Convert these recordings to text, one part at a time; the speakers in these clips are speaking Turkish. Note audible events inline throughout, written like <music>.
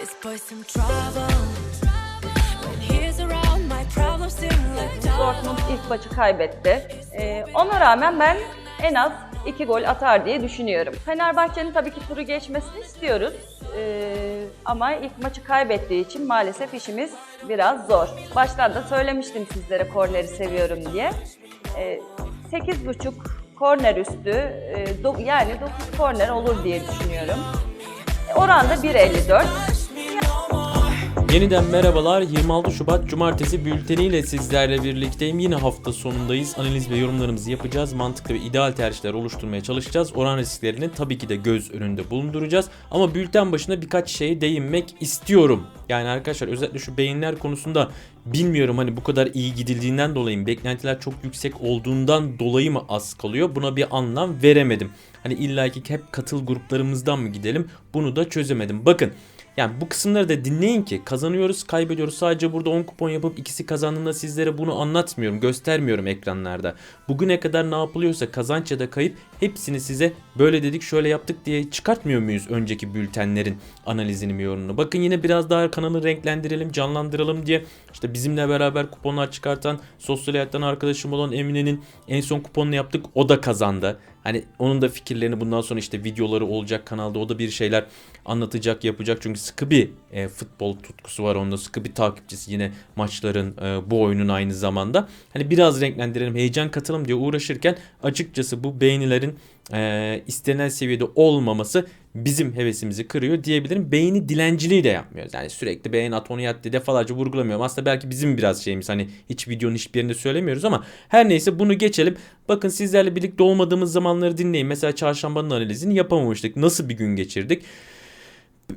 This boy's some trouble. Dortmund ilk maçı kaybetti. Ee, ona rağmen ben en az iki gol atar diye düşünüyorum. Fenerbahçe'nin tabii ki turu geçmesini istiyoruz. Ee, ama ilk maçı kaybettiği için maalesef işimiz biraz zor. Baştan da söylemiştim sizlere korneri seviyorum diye. Ee, 8.5 korner üstü, e, do- yani 9 korner olur diye düşünüyorum. Oran da 1.54. Yeniden merhabalar. 26 Şubat Cumartesi bülteniyle sizlerle birlikteyim. Yine hafta sonundayız. Analiz ve yorumlarımızı yapacağız. Mantıklı ve ideal tercihler oluşturmaya çalışacağız. Oran risklerini tabii ki de göz önünde bulunduracağız. Ama bülten başında birkaç şeye değinmek istiyorum. Yani arkadaşlar özellikle şu beyinler konusunda bilmiyorum hani bu kadar iyi gidildiğinden dolayı mı, beklentiler çok yüksek olduğundan dolayı mı az kalıyor? Buna bir anlam veremedim. Hani illaki hep katıl gruplarımızdan mı gidelim? Bunu da çözemedim. Bakın yani bu kısımları da dinleyin ki kazanıyoruz kaybediyoruz. Sadece burada 10 kupon yapıp ikisi kazandığında sizlere bunu anlatmıyorum göstermiyorum ekranlarda. Bugüne kadar ne yapılıyorsa kazanç ya da kayıp hepsini size böyle dedik şöyle yaptık diye çıkartmıyor muyuz önceki bültenlerin analizini mi yorumunu. Bakın yine biraz daha kanalı renklendirelim canlandıralım diye işte bizimle beraber kuponlar çıkartan sosyal hayattan arkadaşım olan Emine'nin en son kuponunu yaptık o da kazandı. Hani onun da fikirlerini bundan sonra işte videoları olacak kanalda o da bir şeyler anlatacak yapacak çünkü sıkı bir e, futbol tutkusu var onda sıkı bir takipçisi yine maçların e, bu oyunun aynı zamanda. Hani biraz renklendirelim heyecan katalım diye uğraşırken açıkçası bu beğenilerin e, istenen seviyede olmaması bizim hevesimizi kırıyor diyebilirim. Beğeni dilenciliği de yapmıyoruz. Yani sürekli beğeni at onu yat diye defalarca vurgulamıyorum. Aslında belki bizim biraz şeyimiz hani hiç videonun hiçbir yerinde söylemiyoruz ama her neyse bunu geçelim. Bakın sizlerle birlikte olmadığımız zamanları dinleyin. Mesela çarşambanın analizini yapamamıştık. Nasıl bir gün geçirdik?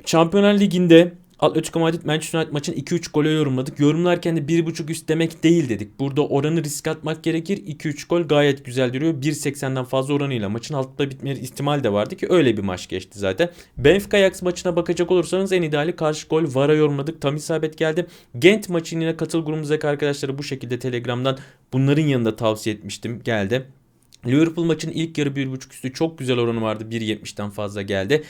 Şampiyonlar Ligi'nde Atletico Madrid Manchester United maçın 2-3 gole yorumladık. Yorumlarken de 1.5 üst demek değil dedik. Burada oranı risk atmak gerekir. 2-3 gol gayet güzel duruyor. 1.80'den fazla oranıyla maçın altta bitme ihtimal de vardı ki öyle bir maç geçti zaten. Benfica Ajax maçına bakacak olursanız en ideali karşı gol VAR'a yorumladık. Tam isabet geldi. Gent maçının yine katıl grubumuzdaki arkadaşları bu şekilde Telegram'dan bunların yanında tavsiye etmiştim. Geldi. Liverpool maçının ilk yarı 1.5 üstü çok güzel oranı vardı. 1.70'den fazla geldi.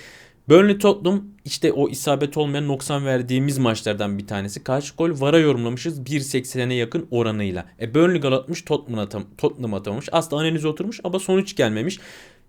Burnley Tottenham işte o isabet olmayan noksan verdiğimiz maçlardan bir tanesi. Karşı gol VAR'a yorumlamışız 1.80'e yakın oranıyla. E Burnley gol atmış Tottenham, atam Tottenham atamış. Aslında analiz oturmuş ama sonuç gelmemiş.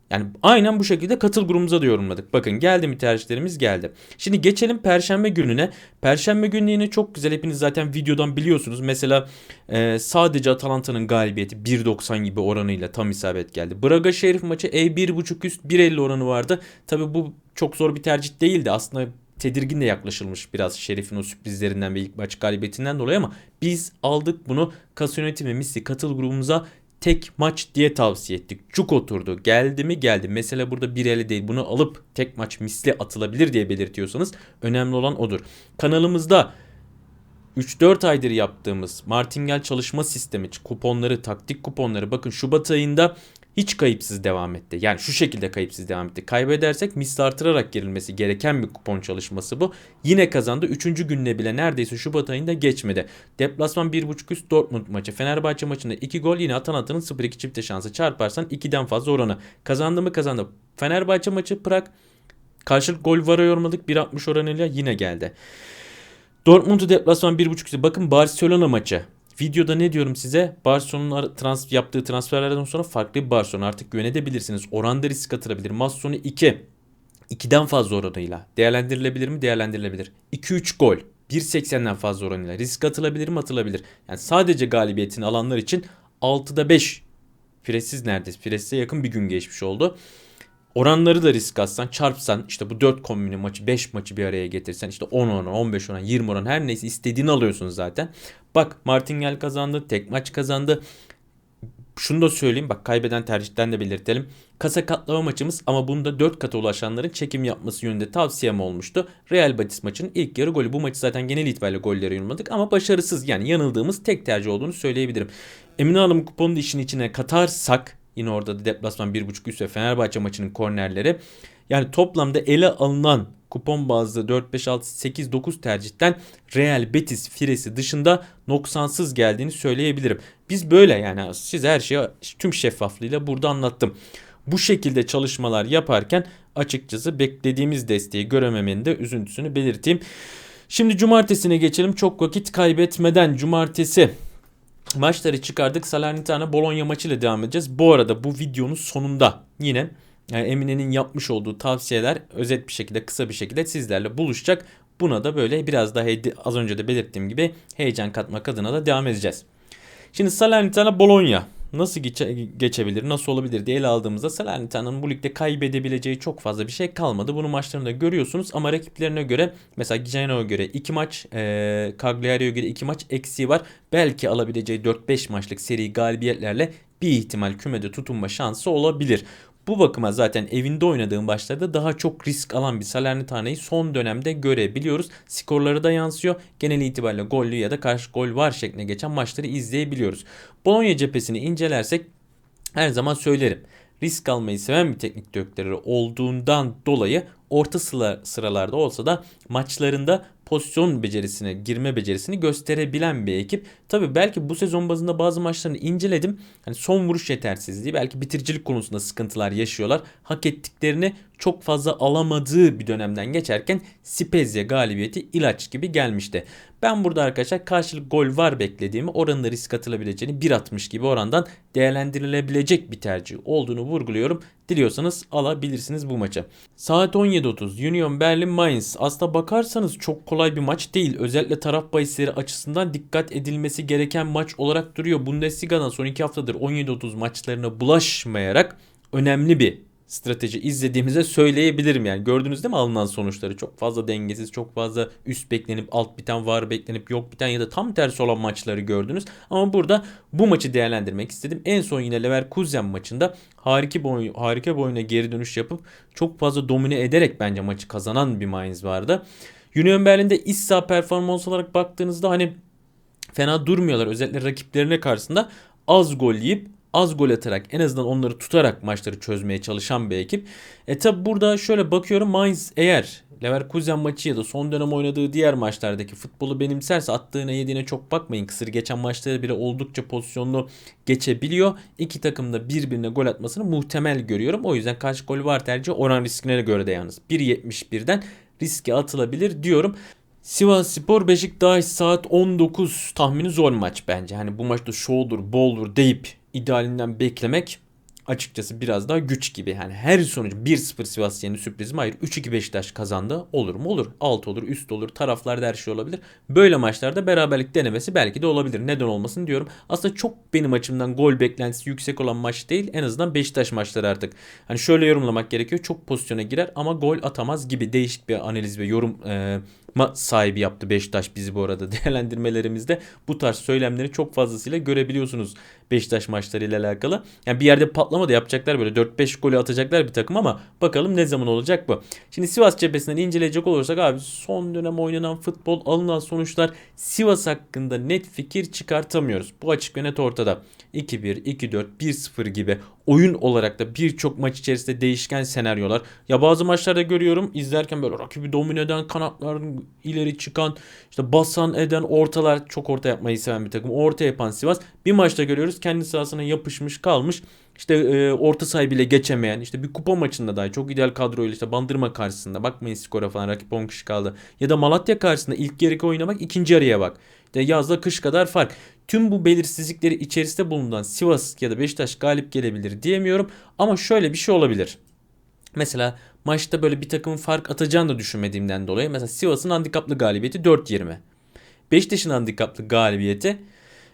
Yani aynen bu şekilde katıl grubumuza da yorumladık. Bakın geldi mi tercihlerimiz geldi. Şimdi geçelim Perşembe gününe. Perşembe günü yine çok güzel. Hepiniz zaten videodan biliyorsunuz. Mesela e, sadece Atalanta'nın galibiyeti 1.90 gibi oranıyla tam isabet geldi. Braga Şerif maçı E1.5 üst 1.50 oranı vardı. Tabi bu çok zor bir tercih değildi. Aslında tedirgin de yaklaşılmış biraz Şerif'in o sürprizlerinden ve ilk maç galibiyetinden dolayı ama biz aldık bunu Kasa Yönetimi Misli katıl grubumuza tek maç diye tavsiye ettik. Cuk oturdu. Geldi mi geldi. Mesele burada bir ele değil. Bunu alıp tek maç misli atılabilir diye belirtiyorsanız önemli olan odur. Kanalımızda 3-4 aydır yaptığımız Martingale çalışma sistemi, kuponları, taktik kuponları bakın Şubat ayında hiç kayıpsız devam etti. Yani şu şekilde kayıpsız devam etti. Kaybedersek misli artırarak girilmesi gereken bir kupon çalışması bu. Yine kazandı. Üçüncü gününe bile neredeyse Şubat ayında geçmedi. Deplasman 1.5 üst Dortmund maçı. Fenerbahçe maçında 2 gol yine atan atanın 0-2 çifte şansı çarparsan 2'den fazla oranı. Kazandı mı kazandı. Fenerbahçe maçı Prag karşılık gol vara yorumladık 1.60 oranıyla yine geldi. Dortmund'u deplasman 1.5 üstü. Bakın Barcelona maçı. Videoda ne diyorum size? Barcelona'nın trans yaptığı transferlerden sonra farklı bir Barcelona artık güvenebilirsiniz. Oranda risk atılabilir. Maç sonu 2. 2'den fazla oranıyla. Değerlendirilebilir mi? Değerlendirilebilir. 2-3 gol. 1.80'den fazla oranıyla. Risk atılabilir mi? Atılabilir. Yani sadece galibiyetini alanlar için 6'da 5. Firesiz neredeyse. Firesize yakın bir gün geçmiş oldu. Oranları da risk atsan çarpsan işte bu 4 kombini maçı 5 maçı bir araya getirsen işte 10 oran 15 oran 20 oran her neyse istediğini alıyorsun zaten. Bak Martingale kazandı tek maç kazandı. Şunu da söyleyeyim bak kaybeden tercihten de belirtelim. Kasa katlama maçımız ama bunda 4 kata ulaşanların çekim yapması yönünde tavsiyem olmuştu. Real Betis maçının ilk yarı golü. Bu maçı zaten genel itibariyle gollere yorumladık ama başarısız yani yanıldığımız tek tercih olduğunu söyleyebilirim. Emine Hanım kuponu da işin içine katarsak Yine orada da deplasman 1.5 üst ve Fenerbahçe maçının kornerleri. Yani toplamda ele alınan kupon bazlı 4, 5, 6, 8, 9 tercihten Real Betis firesi dışında noksansız geldiğini söyleyebilirim. Biz böyle yani siz her şeyi tüm şeffaflığıyla burada anlattım. Bu şekilde çalışmalar yaparken açıkçası beklediğimiz desteği görememenin de üzüntüsünü belirteyim. Şimdi cumartesine geçelim. Çok vakit kaybetmeden cumartesi maçları çıkardık. Salernitana Bologna maçıyla devam edeceğiz. Bu arada bu videonun sonunda yine yani Emine'nin yapmış olduğu tavsiyeler özet bir şekilde kısa bir şekilde sizlerle buluşacak. Buna da böyle biraz daha az önce de belirttiğim gibi heyecan katmak adına da devam edeceğiz. Şimdi Salernitana Bologna nasıl geçe- geçebilir, nasıl olabilir diye ele aldığımızda Salernitana'nın bu ligde kaybedebileceği çok fazla bir şey kalmadı. Bunu maçlarında görüyorsunuz ama rakiplerine göre mesela Genoa'ya göre 2 maç, e, Cagliari'ye göre 2 maç eksiği var. Belki alabileceği 4-5 maçlık seri galibiyetlerle bir ihtimal kümede tutunma şansı olabilir. Bu bakıma zaten evinde oynadığım maçlarda daha çok risk alan bir Salernitana'yı son dönemde görebiliyoruz. Skorları da yansıyor. Genel itibariyle gollü ya da karşı gol var şeklinde geçen maçları izleyebiliyoruz. Bologna cephesini incelersek her zaman söylerim. Risk almayı seven bir teknik direktörü olduğundan dolayı orta sıra, sıralarda olsa da maçlarında pozisyon becerisine, girme becerisini gösterebilen bir ekip. Tabi belki bu sezon bazında bazı maçlarını inceledim. Hani son vuruş yetersizliği, belki bitiricilik konusunda sıkıntılar yaşıyorlar. Hak ettiklerini çok fazla alamadığı bir dönemden geçerken Spezia galibiyeti ilaç gibi gelmişti. Ben burada arkadaşlar karşılık gol var beklediğimi oranında risk atılabileceğini 1.60 gibi orandan değerlendirilebilecek bir tercih olduğunu vurguluyorum. Diliyorsanız alabilirsiniz bu maçı. Saat 17.30 Union Berlin Mainz. Aslında bakarsanız çok kolay bir maç değil. Özellikle taraf bahisleri açısından dikkat edilmesi gereken maç olarak duruyor. Bundesliga'dan son 2 haftadır 17.30 maçlarına bulaşmayarak önemli bir strateji izlediğimize söyleyebilirim yani. Gördünüz değil mi alınan sonuçları? Çok fazla dengesiz, çok fazla üst beklenip alt biten, var beklenip yok biten ya da tam tersi olan maçları gördünüz. Ama burada bu maçı değerlendirmek istedim. En son yine Leverkusen maçında harika boy harika boyuna geri dönüş yapıp çok fazla domine ederek bence maçı kazanan bir Mainz vardı. Union Berlin'de iç saha performans olarak baktığınızda hani fena durmuyorlar. Özellikle rakiplerine karşısında az gol yiyip az gol atarak en azından onları tutarak maçları çözmeye çalışan bir ekip. E tabi burada şöyle bakıyorum Mainz eğer Leverkusen maçı ya da son dönem oynadığı diğer maçlardaki futbolu benimserse attığına yediğine çok bakmayın. Kısır geçen maçları bile oldukça pozisyonlu geçebiliyor. İki takım da birbirine gol atmasını muhtemel görüyorum. O yüzden kaç gol var tercih oran riskine göre de yalnız. 1.71'den riske atılabilir diyorum. Sivas Spor Beşiktaş saat 19 tahmini zor maç bence. Hani bu maçta şovdur, boldur deyip idealinden beklemek açıkçası biraz daha güç gibi. Yani her sonuç 1-0 Sivas yeni sürpriz mi? Hayır 3-2 Beşiktaş kazandı. Olur mu? Olur. Alt olur, üst olur. Taraflarda her şey olabilir. Böyle maçlarda beraberlik denemesi belki de olabilir. Neden olmasın diyorum. Aslında çok benim açımdan gol beklentisi yüksek olan maç değil. En azından Beşiktaş maçları artık. Hani şöyle yorumlamak gerekiyor. Çok pozisyona girer ama gol atamaz gibi değişik bir analiz ve yorum e, sahibi yaptı Beşiktaş bizi bu arada <laughs> değerlendirmelerimizde. Bu tarz söylemleri çok fazlasıyla görebiliyorsunuz Beşiktaş maçlarıyla alakalı. Yani bir yerde patlama da yapacaklar böyle 4-5 golü atacaklar bir takım ama bakalım ne zaman olacak bu. Şimdi Sivas cephesinden inceleyecek olursak abi son dönem oynanan futbol alınan sonuçlar Sivas hakkında net fikir çıkartamıyoruz. Bu açık ve net ortada. 2-1, 2-4, 1-0 gibi oyun olarak da birçok maç içerisinde değişken senaryolar. Ya bazı maçlarda görüyorum izlerken böyle rakibi domine eden kanatların ileri çıkan işte basan eden ortalar çok orta yapmayı seven bir takım. Orta yapan Sivas. Bir maçta görüyoruz kendi sahasına yapışmış kalmış. İşte e, orta sahibi bile geçemeyen işte bir kupa maçında dahi çok ideal kadroyla işte Bandırma karşısında bakmayın skora falan rakip 10 kişi kaldı. Ya da Malatya karşısında ilk yarı oyuna bak ikinci yarıya bak. İşte yazla kış kadar fark. Tüm bu belirsizlikleri içerisinde bulunan Sivas ya da Beşiktaş galip gelebilir diyemiyorum. Ama şöyle bir şey olabilir. Mesela maçta böyle bir takımın fark atacağını da düşünmediğimden dolayı mesela Sivas'ın handikaplı galibiyeti 4-20. Beşiktaş'ın handikaplı galibiyeti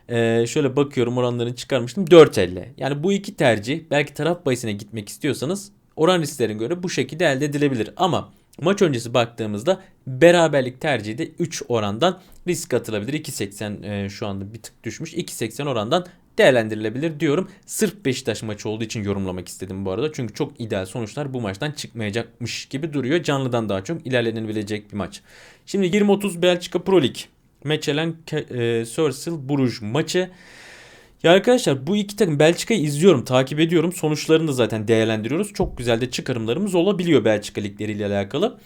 ee, şöyle bakıyorum oranlarını çıkarmıştım 4.50. Yani bu iki tercih belki taraf bahisine gitmek istiyorsanız oran risklerine göre bu şekilde elde edilebilir. Ama maç öncesi baktığımızda beraberlik tercihi de 3 orandan risk atılabilir. 2.80 e, şu anda bir tık düşmüş. 2.80 orandan değerlendirilebilir diyorum. Sırf Beşiktaş maçı olduğu için yorumlamak istedim bu arada. Çünkü çok ideal sonuçlar bu maçtan çıkmayacakmış gibi duruyor. Canlıdan daha çok ilerlenebilecek bir maç. Şimdi 20-30 Belçika Pro Lig. Mechelen e, Sörsil Bruges maçı. Ya arkadaşlar bu iki takım Belçika'yı izliyorum, takip ediyorum. Sonuçlarını da zaten değerlendiriyoruz. Çok güzel de çıkarımlarımız olabiliyor Belçika ligleriyle alakalı.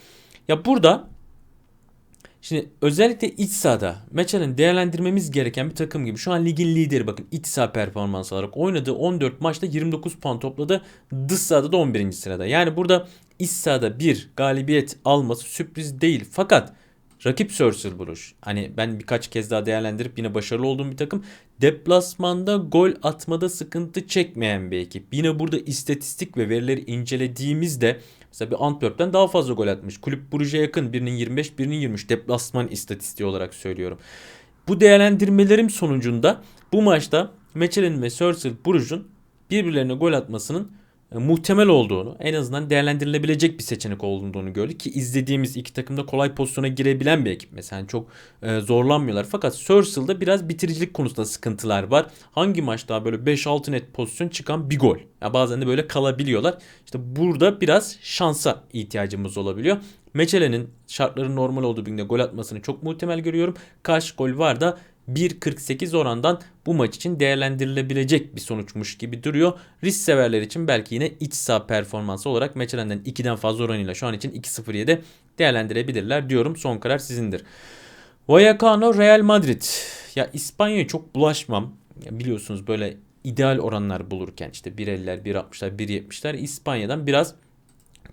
Ya burada Şimdi özellikle iç sahada Meçen'in değerlendirmemiz gereken bir takım gibi. Şu an ligin lideri bakın iç saha performans olarak oynadığı 14 maçta 29 puan topladı. Dış sahada da 11. sırada. Yani burada iç sahada bir galibiyet alması sürpriz değil. Fakat rakip Sörsel Buruş. Hani ben birkaç kez daha değerlendirip yine başarılı olduğum bir takım. Deplasmanda gol atmada sıkıntı çekmeyen bir ekip. Yine burada istatistik ve verileri incelediğimizde mesela bir Antwerp'ten daha fazla gol atmış. Kulüp Brugge'ye yakın birinin 25 birinin 23 deplasman istatistiği olarak söylüyorum. Bu değerlendirmelerim sonucunda bu maçta Mechelen ve Sörsel Bruges'un birbirlerine gol atmasının muhtemel olduğunu, en azından değerlendirilebilecek bir seçenek olduğunu gördük ki izlediğimiz iki takımda kolay pozisyona girebilen bir ekip mesela Yani çok e, zorlanmıyorlar. Fakat Sursel'da biraz bitiricilik konusunda sıkıntılar var. Hangi maç daha böyle 5-6 net pozisyon çıkan bir gol. Ya bazen de böyle kalabiliyorlar. İşte burada biraz şansa ihtiyacımız olabiliyor. Meçele'nin şartları normal olduğu birinde gol atmasını çok muhtemel görüyorum. Kaç gol var da 1.48 orandan bu maç için değerlendirilebilecek bir sonuçmuş gibi duruyor. Risk severler için belki yine iç saha performansı olarak Meçelen'den 2'den fazla oranıyla şu an için 2.07 değerlendirebilirler diyorum. Son karar sizindir. Vallecano Real Madrid. Ya İspanya'ya çok bulaşmam. Ya biliyorsunuz böyle ideal oranlar bulurken işte 1.50'ler, 1.60'lar, 1.70'ler İspanya'dan biraz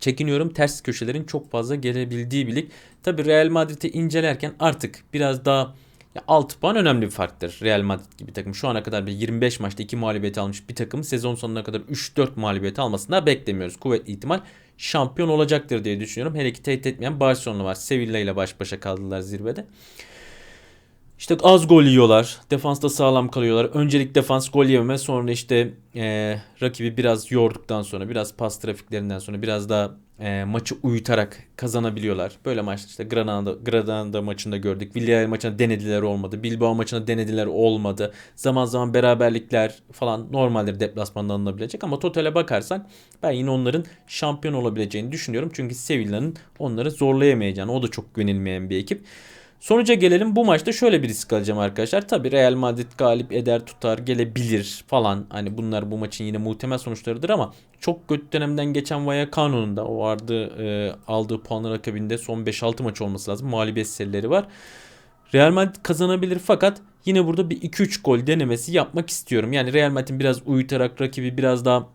çekiniyorum. Ters köşelerin çok fazla gelebildiği bir lig. Tabi Real Madrid'i incelerken artık biraz daha ya 6 puan önemli bir farktır. Real Madrid gibi takım şu ana kadar bir 25 maçta 2 mağlubiyet almış bir takım sezon sonuna kadar 3-4 mağlubiyet almasını beklemiyoruz. Kuvvetli ihtimal şampiyon olacaktır diye düşünüyorum. Hele ki tehdit etmeyen Barcelona var. Sevilla ile baş başa kaldılar zirvede. İşte az gol yiyorlar. Defansta sağlam kalıyorlar. Öncelik defans gol yememe sonra işte e, rakibi biraz yorduktan sonra biraz pas trafiklerinden sonra biraz daha e, maçı uyutarak kazanabiliyorlar. Böyle maçta işte Granada, Granada maçında gördük. Villarreal maçında denediler olmadı. Bilbao maçında denediler olmadı. Zaman zaman beraberlikler falan normaldir deplasmanda alınabilecek ama totale bakarsak ben yine onların şampiyon olabileceğini düşünüyorum. Çünkü Sevilla'nın onları zorlayamayacağını o da çok güvenilmeyen bir ekip. Sonuca gelelim. Bu maçta şöyle bir risk alacağım arkadaşlar. Tabi Real Madrid galip eder tutar gelebilir falan. Hani bunlar bu maçın yine muhtemel sonuçlarıdır ama çok kötü dönemden geçen Vallecano'nun da o vardı e, aldığı puanlar akabinde son 5-6 maç olması lazım. Mağlubiyet serileri var. Real Madrid kazanabilir fakat yine burada bir 2-3 gol denemesi yapmak istiyorum. Yani Real Madrid'in biraz uyutarak rakibi biraz daha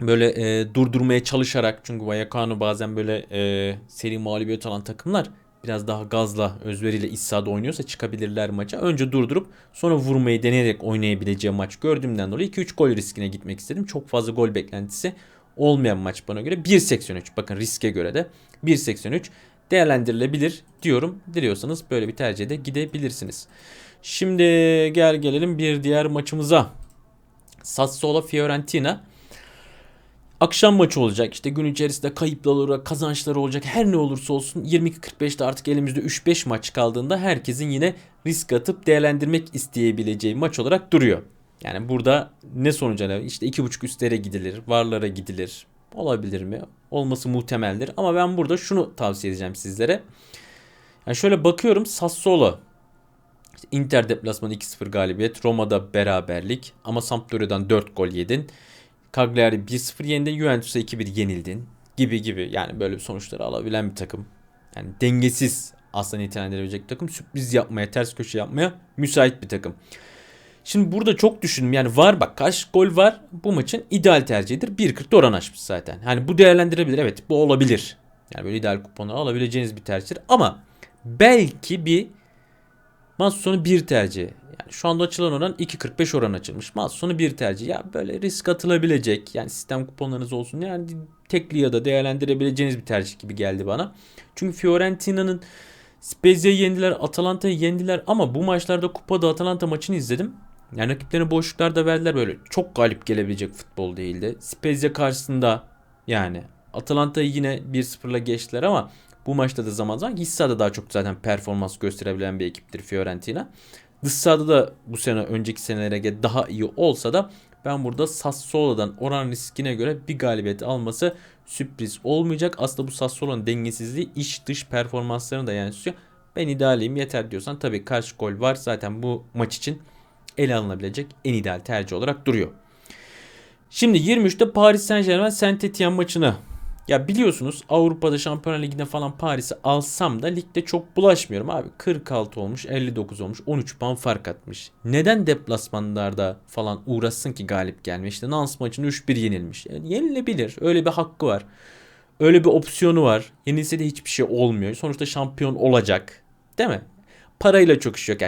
böyle e, durdurmaya çalışarak çünkü Vallecano bazen böyle e, seri mağlubiyet alan takımlar biraz daha gazla, özveriyle iç sahada oynuyorsa çıkabilirler maça. Önce durdurup sonra vurmayı deneyerek oynayabileceği maç gördüğümden dolayı 2-3 gol riskine gitmek istedim. Çok fazla gol beklentisi olmayan maç bana göre. 1.83 bakın riske göre de 1.83 değerlendirilebilir diyorum. Diliyorsanız böyle bir tercihde gidebilirsiniz. Şimdi gel gelelim bir diğer maçımıza. Sassuolo Fiorentina. Akşam maçı olacak. İşte gün içerisinde kayıplar olacak, kazançları olacak. Her ne olursa olsun 22.45'te artık elimizde 3-5 maç kaldığında herkesin yine risk atıp değerlendirmek isteyebileceği maç olarak duruyor. Yani burada ne sonuca? İşte 2.5 üstlere gidilir, varlara gidilir. Olabilir mi? Olması muhtemeldir. Ama ben burada şunu tavsiye edeceğim sizlere. Yani şöyle bakıyorum Sassuolo Inter deplasmanı 2-0 galibiyet. Roma'da beraberlik. Ama Sampdoria'dan 4 gol yedin. Cagliari 1-0 yendi. Juventus'a 2-1 yenildin. Gibi gibi. Yani böyle sonuçları alabilen bir takım. Yani dengesiz aslında nitelendirebilecek bir takım. Sürpriz yapmaya, ters köşe yapmaya müsait bir takım. Şimdi burada çok düşündüm. Yani var bak kaç gol var bu maçın ideal tercihidir. 1.40'da oran açmış zaten. Hani bu değerlendirebilir. Evet bu olabilir. Yani böyle ideal kuponları alabileceğiniz bir tercihtir. Ama belki bir maç sonu bir tercih. Yani şu anda açılan oran 2.45 oran açılmış. Maç sonu bir tercih. Ya böyle risk atılabilecek. Yani sistem kuponlarınız olsun. Yani tekli ya da değerlendirebileceğiniz bir tercih gibi geldi bana. Çünkü Fiorentina'nın Spezia'yı yendiler, Atalanta'yı yendiler ama bu maçlarda kupada Atalanta maçını izledim. Yani rakiplerine boşluklar da verdiler böyle. Çok galip gelebilecek futbol değildi. Spezia karşısında yani Atalanta'yı yine 1-0'la geçtiler ama bu maçta da zaman zaman iç sahada daha çok zaten performans gösterebilen bir ekiptir Fiorentina. Dış sahada da bu sene önceki senelere göre daha iyi olsa da ben burada Sassuolo'dan oran riskine göre bir galibiyet alması sürpriz olmayacak. Aslında bu Sassuolo'nun dengesizliği iç dış performanslarını da yansıtıyor. Ben idealiyim yeter diyorsan tabii karşı gol var. Zaten bu maç için ele alınabilecek en ideal tercih olarak duruyor. Şimdi 23'te Paris Saint Germain Saint Etienne maçını Ya biliyorsunuz Avrupa'da Şampiyonlar Ligi'nde falan Paris'i alsam da ligde çok bulaşmıyorum abi. 46 olmuş, 59 olmuş, 13 puan fark atmış. Neden deplasmanlarda falan uğraşsın ki galip gelme? İşte Nans maçını 3-1 yenilmiş. Yani yenilebilir. Öyle bir hakkı var. Öyle bir opsiyonu var. Yenilse de hiçbir şey olmuyor. Sonuçta şampiyon olacak. Değil mi? Parayla çok iş yok.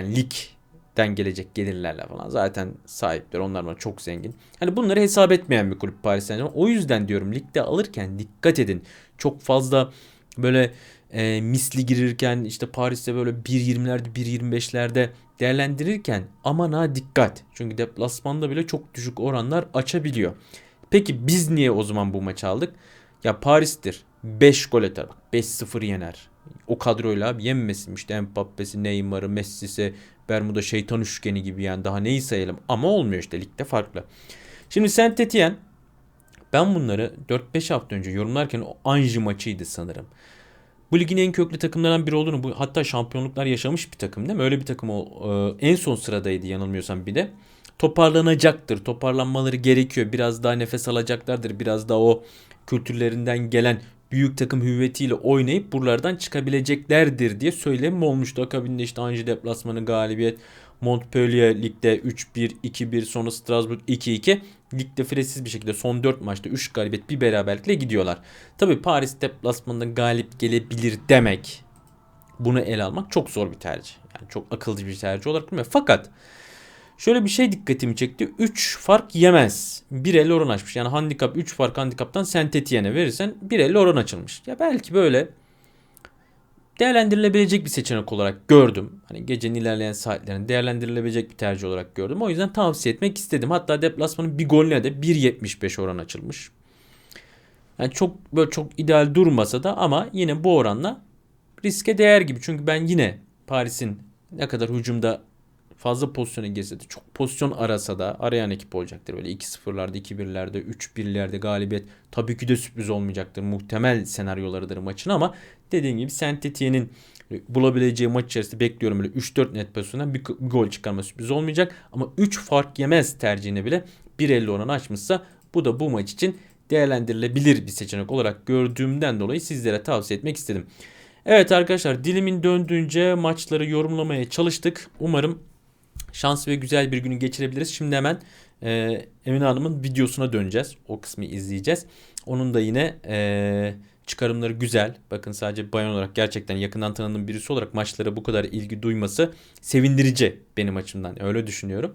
Ligden gelecek gelirlerle falan. Zaten sahipler. Onlar bana çok zengin. Hani bunları hesap etmeyen bir kulüp Paris Saint Germain. O yüzden diyorum ligde alırken dikkat edin. Çok fazla böyle e, misli girirken işte Paris'te böyle 1.20'lerde 1.25'lerde değerlendirirken aman ha dikkat. Çünkü deplasmanda bile çok düşük oranlar açabiliyor. Peki biz niye o zaman bu maçı aldık? Ya Paris'tir. 5 gol atar. Bak 5-0 yener. O kadroyla abi yenmesin işte Mbappe'si, Neymar'ı, Messi'si, Bermuda şeytan üçgeni gibi yani daha neyi sayalım. Ama olmuyor işte ligde farklı. Şimdi Saint Etienne ben bunları 4-5 hafta önce yorumlarken o Anji maçıydı sanırım. Bu ligin en köklü takımlarından biri olduğunu bu hatta şampiyonluklar yaşamış bir takım değil mi? Öyle bir takım o e, en son sıradaydı yanılmıyorsam bir de. Toparlanacaktır. Toparlanmaları gerekiyor. Biraz daha nefes alacaklardır. Biraz daha o kültürlerinden gelen büyük takım hüviyetiyle oynayıp buralardan çıkabileceklerdir diye söylemim olmuştu. Akabinde işte Anji deplasmanı galibiyet. Montpellier ligde 3-1, 2-1 sonra Strasbourg 2-2. Ligde fresiz bir şekilde son 4 maçta 3 galibiyet bir beraberlikle gidiyorlar. Tabi Paris deplasmanında galip gelebilir demek bunu ele almak çok zor bir tercih. Yani çok akılcı bir tercih olarak bilmiyorum. Fakat şöyle bir şey dikkatimi çekti. 3 fark yemez. 1.50 oran açmış. Yani handikap 3 fark handikaptan Saint Etienne'e verirsen 1.50 oran açılmış. Ya belki böyle değerlendirilebilecek bir seçenek olarak gördüm. Hani gecenin ilerleyen saatlerinde değerlendirilebilecek bir tercih olarak gördüm. O yüzden tavsiye etmek istedim. Hatta deplasmanın bir golüne de 1.75 oran açılmış. Yani çok böyle çok ideal durmasa da ama yine bu oranla riske değer gibi. Çünkü ben yine Paris'in ne kadar hücumda fazla pozisyona girse çok pozisyon arasa da arayan ekip olacaktır. Böyle 2-0'larda, 2-1'lerde, 3-1'lerde galibiyet tabii ki de sürpriz olmayacaktır. Muhtemel senaryolarıdır maçın ama dediğim gibi Saint Etienne'in bulabileceği maç içerisinde bekliyorum böyle 3-4 net pozisyondan bir, bir gol çıkarma sürpriz olmayacak. Ama 3 fark yemez tercihine bile 1.50 oranı açmışsa bu da bu maç için değerlendirilebilir bir seçenek olarak gördüğümden dolayı sizlere tavsiye etmek istedim. Evet arkadaşlar dilimin döndüğünce maçları yorumlamaya çalıştık. Umarım şans ve güzel bir günü geçirebiliriz. Şimdi hemen e, Emine Hanım'ın videosuna döneceğiz. O kısmı izleyeceğiz. Onun da yine e, çıkarımları güzel. Bakın sadece bayan olarak gerçekten yakından tanıdığım birisi olarak maçlara bu kadar ilgi duyması sevindirici benim açımdan. Öyle düşünüyorum.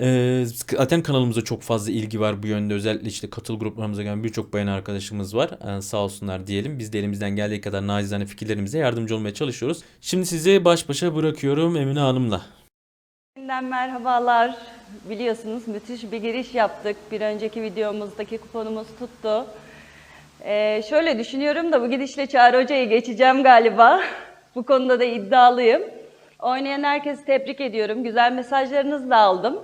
Ee, zaten kanalımıza çok fazla ilgi var bu yönde. Özellikle işte katıl gruplarımıza gelen birçok bayan arkadaşımız var. Ee, sağ olsunlar diyelim. Biz de elimizden geldiği kadar nacizane fikirlerimize yardımcı olmaya çalışıyoruz. Şimdi sizi baş başa bırakıyorum Emine Hanım'la. Yeniden merhabalar. Biliyorsunuz müthiş bir giriş yaptık. Bir önceki videomuzdaki kuponumuz tuttu. Ee, şöyle düşünüyorum da bu gidişle Çağrı Hoca'yı geçeceğim galiba. bu konuda da iddialıyım. Oynayan herkesi tebrik ediyorum. Güzel mesajlarınızı da aldım.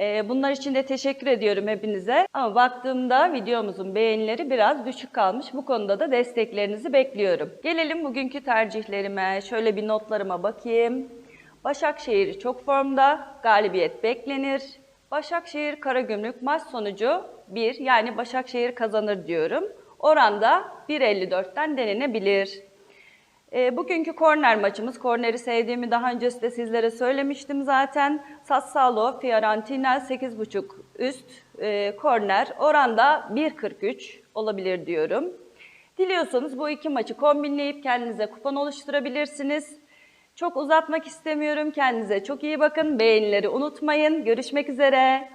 Ee, bunlar için de teşekkür ediyorum hepinize. Ama baktığımda videomuzun beğenileri biraz düşük kalmış. Bu konuda da desteklerinizi bekliyorum. Gelelim bugünkü tercihlerime. Şöyle bir notlarıma bakayım. Başakşehir çok formda, galibiyet beklenir. Başakşehir Karagümrük maç sonucu 1 yani Başakşehir kazanır diyorum. Oranda 1.54'ten denenebilir. E, bugünkü korner maçımız, korneri sevdiğimi daha öncesinde de sizlere söylemiştim zaten. Sassalo, Fiorentina 8.5 üst e, korner, oranda 1.43 olabilir diyorum. Diliyorsanız bu iki maçı kombinleyip kendinize kupon oluşturabilirsiniz. Çok uzatmak istemiyorum. Kendinize çok iyi bakın. Beğenileri unutmayın. Görüşmek üzere.